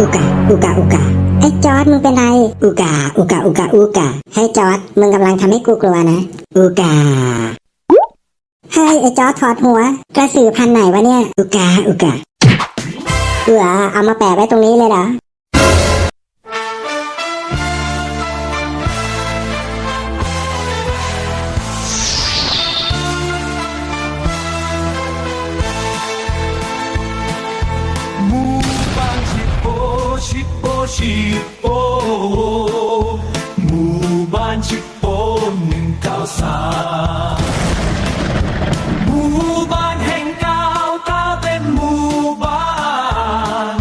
อุกาอุกาอุกาไอ้จอร์ดมึงเป็นไรอุกาอุกาอุกาอุกาให้จอร์ดมึงกำลังทำให้กูกลัวนะ อุกาเฮ้ยไอ้จอร์ดถอดหัว กระสือพันธุ์ไหนวะเนี่ย อุกาอุกาเออเอามาแปะไว้ตรงนี้เลยเหรอ ชิปโปหมู่บ้านชิปโปหนึ่งเก้าสามหมู่บ้านแห่งก้าวก้าเป็นหมู่บ้าน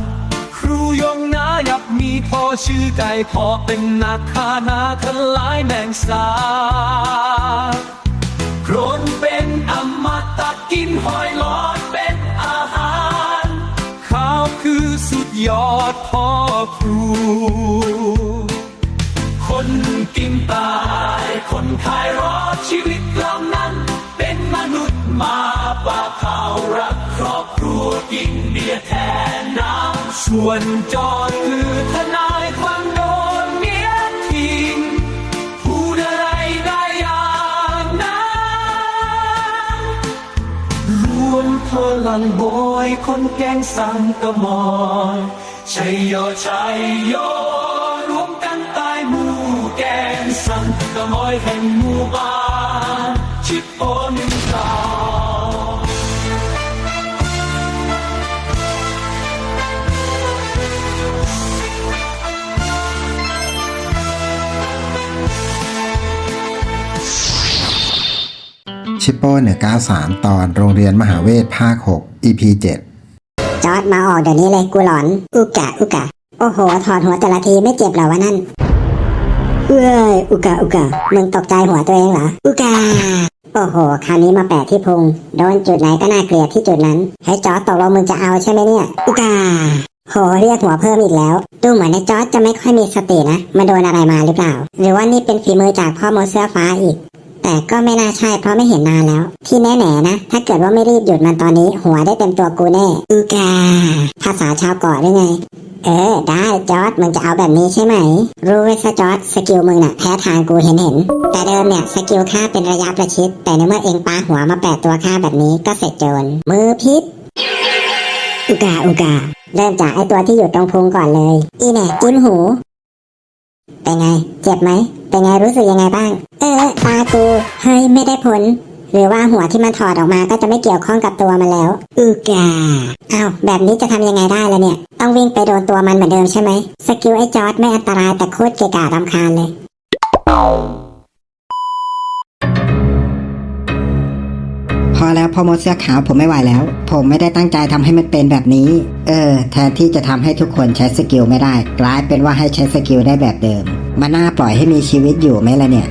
ครูยงนายับมีพ่อชื่อไก่พ่อเป็นนักฆ่านาทลายแมงสาโครนเป็นอมตะกินหอยหลอดเป็นอาหารข้าวคือสุดยอดพ่อ รูคนกินตาย คนขายรอดชีวิตเหล่านั้น เป็นมนุษย์มาปาเขารักครอบครัวกินเบียร์แทนน้ำส่วนจอดคือทนายความโดนเมียทิ้งพูดอะไรได้อย่างนั้นรวมพลังโบอยคนแกงสังกะมอย ชัยโยชัยโยรวมกันตายหมู่แกงสังกะมอยแห่งหมู่บ้านชิดโอนเก่าชิปโป้193 ตอนโรงเรียนมหาเวทภาค 6 EP 7 จอดมาออกเดี๋ยวนี้เลยกูหลอน อุกาอุกาโอ้โห ถอดหัวแต่ละทีไม่เจ็บหรอวะนั่น เอ้ย อุกาอุกามึงตกใจหัวตัวเองเหรอ อุกาโอ้โห คราวนี้มาแปะที่พุง โดนจุดไหนก็น่าเกลียดที่จุดนั้น ให้จอดตกลงมึงจะเอาใช่ไหมเนี่ย อุกาโหเรียกหัวเพิ่มอีกแล้ว ดูเหมือนในจอร์ดจะไม่ค่อยมีสตินะมาโดนอะไรมาหรือเปล่า หรือว่านี่เป็นฝีมือจากพ่อโมเสื้อฟ้าอีก แต่ก็ไม่น่าใช่เพราะไม่เห็นนานแล้ว ที่แน่ๆนะ ถ้าเกิดว่าไม่รีบหยุดมันตอนนี้ หัวได้เต็มตัวกูแน่อุกาภาษาชาวเกาะหรือไง เออ ได้จอร์ดมึงจะเอาแบบนี้ใช่ไหม รู้ไว้ซะจอร์ดสกิลมึงน่ะแพ้ทางกูเห็นเห็น แต่เดิมเนี่ยสกิลค่าเป็นระยะประชิด แต่ในเมื่อเองปาหัวมาแปดตัวค่าแบบนี้ก็เสร็จโจรมือพิษอุกาอุกาเริ่มจากไอตัวที่อยู่ตรงพุงก่อนเลย อีแหน่จิ้มหู เป็นไง เจ็บไหม เป็นไงรู้สึกยังไงบ้าง เออตากูเฮ้ยไม่ได้ผล หรือว่าหัวที่มันถอดออกมาก็จะไม่เกี่ยวข้องกับตัวมันแล้ว อือกาอ้าวแบบนี้จะทำยังไงได้ล่ะเนี่ย ต้องวิ่งไปโดนตัวมันเหมือนเดิมใช่ไหมสกิลไอ้จอร์ดไม่อันตรายแต่โคตรเกะกะรำคาญเลยพอแล้วพ่อมดเสื้อขาวผมไม่ไหวแล้ว ผมไม่ได้ตั้งใจทำให้มันเป็นแบบนี้ เออ แทนที่จะทำให้ทุกคนใช้สกิลไม่ได้ กลายเป็นว่าให้ใช้สกิลได้แบบเดิม มันน่าปล่อยให้มีชีวิตอยู่ไหมล่ะเนี่ย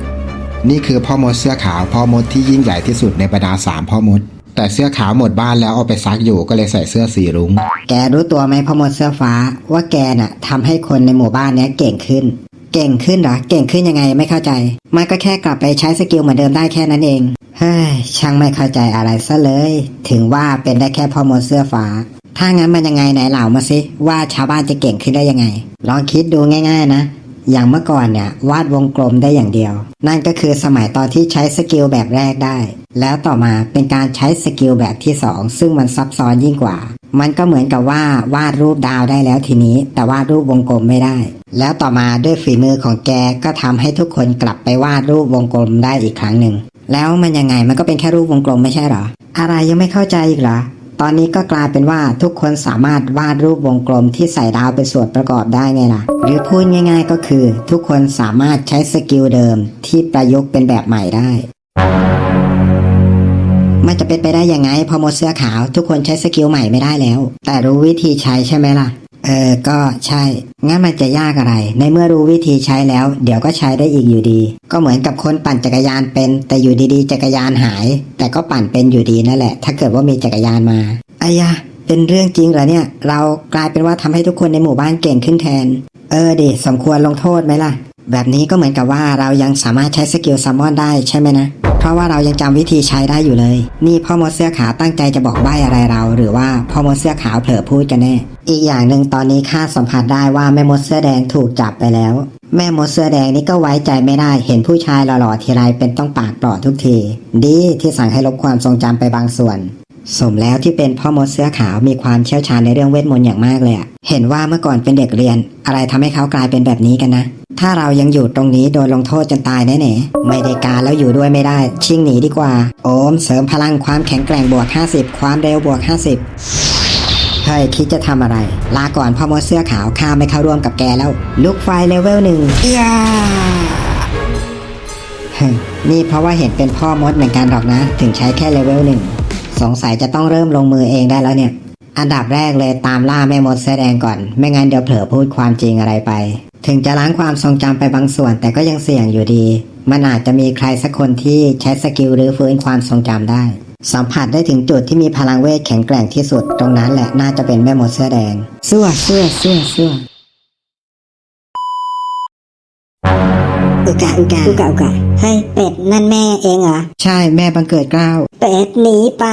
นี่คือพ่อมดเสื้อขาวพ่อมดที่ยิ่งใหญ่ที่สุดในบรรดาสามพ่อมด แต่เสื้อขาวหมดบ้านแล้วเอาไปซักอยู่ก็เลยใส่เสื้อสีรุ้ง แกรู้ตัวไหมพ่อมดเสื้อฟ้า ว่าแกน่ะทำให้คนในหมู่บ้านเนี้ยเก่งขึ้น เก่งขึ้นเหรอเก่งขึ้นยังไงไม่เข้าใจ มันก็แค่กลับไปใช้สกิลเหมือนเดิมได้แค่นั้นเองเฮ้ยช่างไม่เข้าใจอะไรซะเลย ถึงว่าเป็นได้แค่พ่อมดเสื้อฟ้าถ้างั้นมันยังไงไหนเหล่ามาสิว่าชาวบ้านจะเก่งขึ้นได้ยังไง ลองคิดดูง่าย ๆ นะ อย่างเมื่อก่อนเนี่ยวาดวงกลมได้อย่างเดียว นั่นก็คือสมัยตอนที่ใช้สกิลแบบแรกได้ แล้วต่อมาเป็นการใช้สกิลแบบที่สองซึ่งมันซับซ้อนยิ่งกว่า มันก็เหมือนกับว่าวาดรูปดาวได้แล้วทีนี้ แต่วาดรูปวงกลมไม่ได้ แล้วต่อมาด้วยฝีมือของแกก็ทำให้ทุกคนกลับไปวาดรูปวงกลมได้อีกครั้งหนึ่งแล้วมันยังไงมันก็เป็นแค่รูปวงกลมไม่ใช่หรอ อะไรยังไม่เข้าใจอีกเหรอ ตอนนี้ก็กลายเป็นว่าทุกคนสามารถวาดรูปวงกลมที่ใส่ดาวเป็นส่วนประกอบได้ไงล่ะ หรือพูดง่าย ๆ ก็คือ ทุกคนสามารถใช้สกิลเดิมที่ประยุกต์เป็นแบบใหม่ได้มันจะเป็นไปได้ยังไงพอหมดเสื้อขาวทุกคนใช้สกิลใหม่ไม่ได้แล้ว แต่รู้วิธีใช้ใช่ไหมล่ะ เออ ก็ใช่ งั้นมันจะยากอะไร ในเมื่อรู้วิธีใช้แล้ว เดี๋ยวก็ใช้ได้อีกอยู่ดี ก็เหมือนกับคนปั่นจักรยานเป็น แต่อยู่ดีๆ จักรยานหาย แต่ก็ปั่นเป็นอยู่ดีนั่นแหละ ถ้าเกิดว่ามีจักรยานมาอายะเป็นเรื่องจริงเหรอเนี่ย เรากลายเป็นว่าทำให้ทุกคนในหมู่บ้านเก่งขึ้นแทน เออดิสมควรลงโทษไหมล่ะ แบบนี้ก็เหมือนกับว่าเรายังสามารถใช้สกิลซัมมอนได้ใช่ไหมนะ ราะว่าเรายังจำวิธีใช้ได้อยู่เลย นี่พ่อมดเสื้อขาวตั้งใจจะบอกใบ้อะไรเรา หรือว่าพ่อมดเสื้อขาวเผลอพูดกันแน่ อีกอย่างหนึ่งตอนนี้ข้าสัมผัสได้ว่าแม่มดเสื้อแดงถูกจับไปแล้ว แม่มดเสื้อแดงนี่ก็ไว้ใจไม่ได้ เห็นผู้ชายหล่อๆทีไรเป็นต้องปากปลอดทุกที ดีที่สั่งให้ลบความทรงจำไปบางส่วน สมแล้วที่เป็นพ่อมดเสื้อขาวมีความเชี่ยวชาญในเรื่องเวทมนต์อย่างมากเลยอะเห็นว่าเมื่อก่อนเป็นเด็กเรียน อะไรทำให้เขากลายเป็นแบบนี้กันนะ ถ้าเรายังอยู่ตรงนี้โดนลงโทษจนตายแน่ๆไม่ได้การแล้วอยู่ด้วยไม่ได้ ชิ่งหนีดีกว่า โอมเสริมพลังความแข็งแกร่งบวก 50 ความเร็วบวก 50เฮ้ยคิดจะทำอะไร ลาก่อนพ่อมดเสื้อขาวข้าไม่เข้าร่วมกับแกแล้ว ลุกไฟเลเวลหนึ่งเอียเฮ้ยนี่เพราะว่าเห็นเป็นพ่อมดเหมือนกันหรอกนะ ถึงใช้แค่เลเวลหนึ่ง สงสัยจะต้องเริ่มลงมือเองได้แล้วเนี่ย อันดับแรกเลยตามล่าแม่มดเสื้อแดงก่อน ไม่งั้นเดี๋ยวเผลอพูดความจริงอะไรไป ถึงจะล้างความทรงจำไปบางส่วนแต่ก็ยังเสี่ยงอยู่ดี มันอาจจะมีใครสักคนที่ใช้สกิลหรือฟื้นความทรงจำได้ สัมผัสได้ถึงจุดที่มีพลังเวทแข็งแกร่งที่สุด ตรงนั้นแหละน่าจะเป็นแม่มดเสื้อแดงเสื้อเสื้อเสื้อเสื้ออุกาอุกาอุกาอุกาเฮ้ยเป็ดนั่นแม่เองเหรอ ใช่แม่บังเกิดเกล้าวเป็ดหนีไป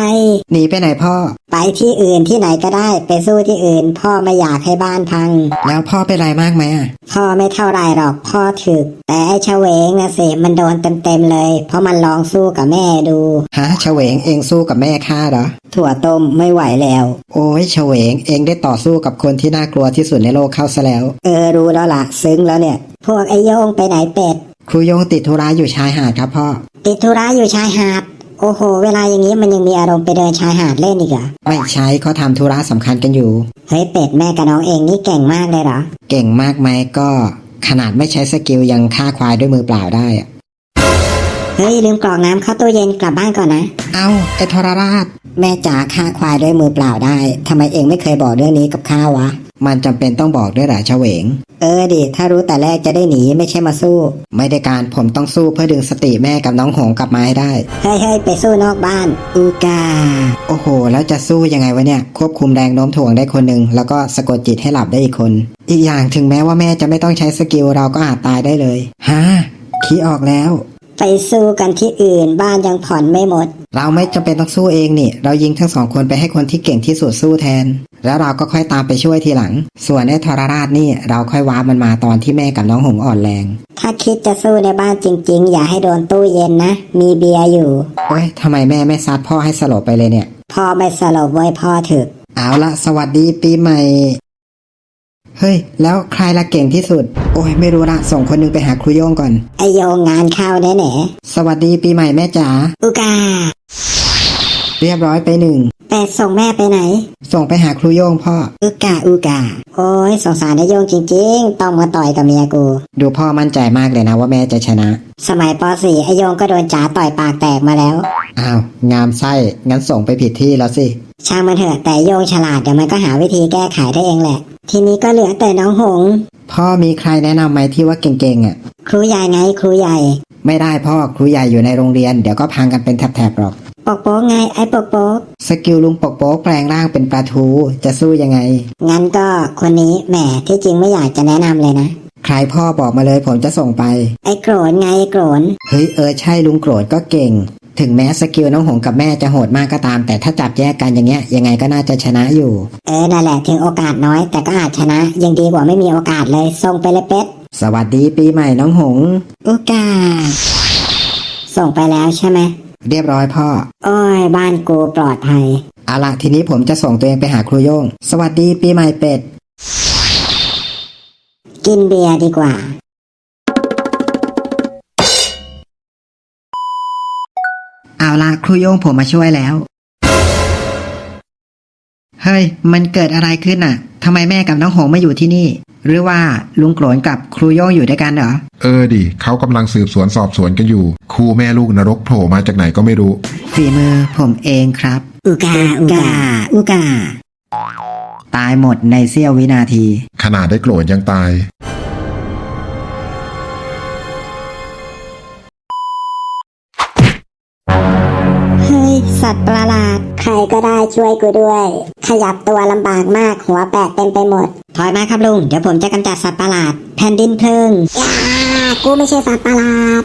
หนีไปไหนพ่อ ไปที่อื่นที่ไหนก็ได้ไปสู้ที่อื่น พ่อไม่อยากให้บ้านพัง แล้วพ่อเป็นไรมากไหมอะ พ่อไม่เท่าไรหรอกพ่อถึก แต่ไอ้เฉวงนะสิมันโดนเต็มๆเลย เพราะมันลองสู้กับแม่ดู ฮะเฉวงเองสู้กับแม่ข้าเหรอ ถั่วต้มไม่ไหวแล้ว โอ้ยเฉวงเองได้ต่อสู้กับคนที่น่ากลัวที่สุดในโลกเข้าซะแล้ว เออรู้แล้วล่ะซึ้งแล้วเนี่ย พวกไอ้โยงไปไหนเป็ด ครูโยงติดธุระอยู่ชายหาดครับพ่อ ติดธุระอยู่ชายหาด โอ้โห เวลาอย่างนี้มันยังมีอารมณ์ไปเดินชายหาดเล่นอีกเหรอ ไม่ใช้เขาทำธุระสำคัญกันอยู่ เฮ้ยเป็ดแม่กับน้องเองนี่เก่งมากเลยเหรอ เก่งมากไหมก็ขนาดไม่ใช้สกิลยังฆ่าควายด้วยมือเปล่าได้อะเฮ้ยลืมกรอกน้ำเข้าตู้เย็นกลับบ้านก่อนนะ เอาไอ้ทรราช แม่จ๋าฆ่าควายด้วยมือเปล่าได้ทำไมเองไม่เคยบอกเรื่องนี้กับข้าวะ มันจำเป็นต้องบอกด้วยเหรอเฉวง เออดิ ถ้ารู้แต่แรกจะได้หนีไม่ใช่มาสู้ ไม่ได้การผมต้องสู้เพื่อดึงสติแม่กับน้องหงกลับมาให้ได้ เฮ้ยเฮ้ยไปสู้นอกบ้าน อูกา โอ้โห แล้วจะสู้ยังไงวะเนี่ย ควบคุมแรงโน้มถ่วงได้คนหนึ่งแล้วก็สะกดจิตให้หลับได้อีกคน อีกอย่างถึงแม้ว่าแม่จะไม่ต้องใช้สกิลเราก็อาจตายได้เลยฮะขี้ออกแล้ว ไปสู้กันที่อื่นบ้านยังผ่อนไม่หมด เราไม่จำเป็นต้องสู้เองนี่ เรายิงทั้งสองคนไปให้คนที่เก่งที่สุดสู้แทน แล้วเราก็ค่อยตามไปช่วยทีหลัง ส่วนไอ้ทรราชนี่เราค่อยว้ามันมาตอนที่แม่กับน้องหงอ่อนแรง ถ้าคิดจะสู้ในบ้านจริง ๆ อย่าให้โดนตู้เย็นนะ มีเบียร์อยู่ โอ้ยทำไมแม่ไม่ซัดพ่อให้สลบไปเลยเนี่ย พ่อไม่สลบไว้พ่อถึก เอาละสวัสดีปีใหม่ เฮ้ย แล้วใครละเก่งที่สุด โอ้ยไม่รู้ละส่งคนหนึงไปหาครูโย่งก่อน ไอโยงงานเข้าแน่แน่สวัสดีปีใหม่แม่จ๋าๆอูกา เรียบร้อยไปหนึ่งเป็ดส่งแม่ไปไหน ส่งไปหาครูโย่งพ่ออูกาอูกา โอ้ยสงสารไอโยงจริง ๆ ต้องมาต่อยกับเมียกู ดูพ่อมั่นใจมากเลยนะว่าแม่จะชนะ สมัยป .4 ไอโยงก็โดนจ๋าต่อยปากแตกมาแล้ว อ้าว งามไส้ งั้นส่งไปผิดที่แล้วสิ ช่างมันเถอะแต่โยงฉลาดเดี๋ยวมันก็หาวิธีแก้ไขได้เองแหละ ทีนี้ก็เหลือแต่น้องหง พ่อมีใครแนะนำไหมที่ว่าเก่งๆอะ ครูใหญ่ไงครูใหญ่ ไม่ได้พ่อครูใหญ่อยู่ในโรงเรียนเดี๋ยวก็พังกันเป็นแถบๆหรอก ปกโป๊กไงไอ้ปกโป๊กสกิลลุงปกโป๊กแปลงร่างเป็นปลาทูจะสู้ยังไง งั้นก็คนนี้แหมที่จริงไม่อยากจะแนะนำเลยนะ ใครพ่อบอกมาเลยผมจะส่งไป ไอ้โกรนไงไอ้โกรน เฮ้ยเออใช่ลุงโกรธก็เก่ง ถึงแม้สกิลน้องหงกับแม่จะโหดมากก็ตาม แต่ถ้าจับแยกกันอย่างเงี้ยยังไงก็น่าจะชนะอยู่ เออนั่นแหละถึงโอกาสน้อย แต่ก็อาจชนะยังดีกว่าไม่มีโอกาสเลยส่งไปเลยเป็ดสวัสดีปีใหม่น้องหงอุกาส่งไปแล้วใช่ไหมเรียบร้อยพ่อ โอ้ย บ้านกูปลอดภัยเอาละทีนี้ผมจะส่งตัวเองไปหาครูโย่งสวัสดีปีใหม่เป็ด กินเบียร์ดีกว่า เอาละครูโย่งผมมาช่วยแล้ว เฮ้ย มันเกิดอะไรขึ้นน่ะทำไมแม่กับน้องหงมาอยู่ที่นี่ หรือว่าลุงโกรนกับครูโย่งอยู่ด้วยกันเหรอ เออดิเขากำลังสืบสวนสอบสวนกันอยู่ครูแม่ลูกนรกโผล่มาจากไหนก็ไม่รู้ ฝีมือผมเองครับ อุกาอุกาอุกาตายหมดในเสี้ยววินาที ขนาดได้โกรธยังตาย ใครก็ได้ช่วยกูด้วย ขยับตัวลำบากมากหัวแปะเต็มไปหมด ถอยมาครับลุง เดี๋ยวผมจะกำจัดสัตว์ประหลาด แผ่นดินเพลิงย่ากูไม่ใช่สัตว์ประหลาด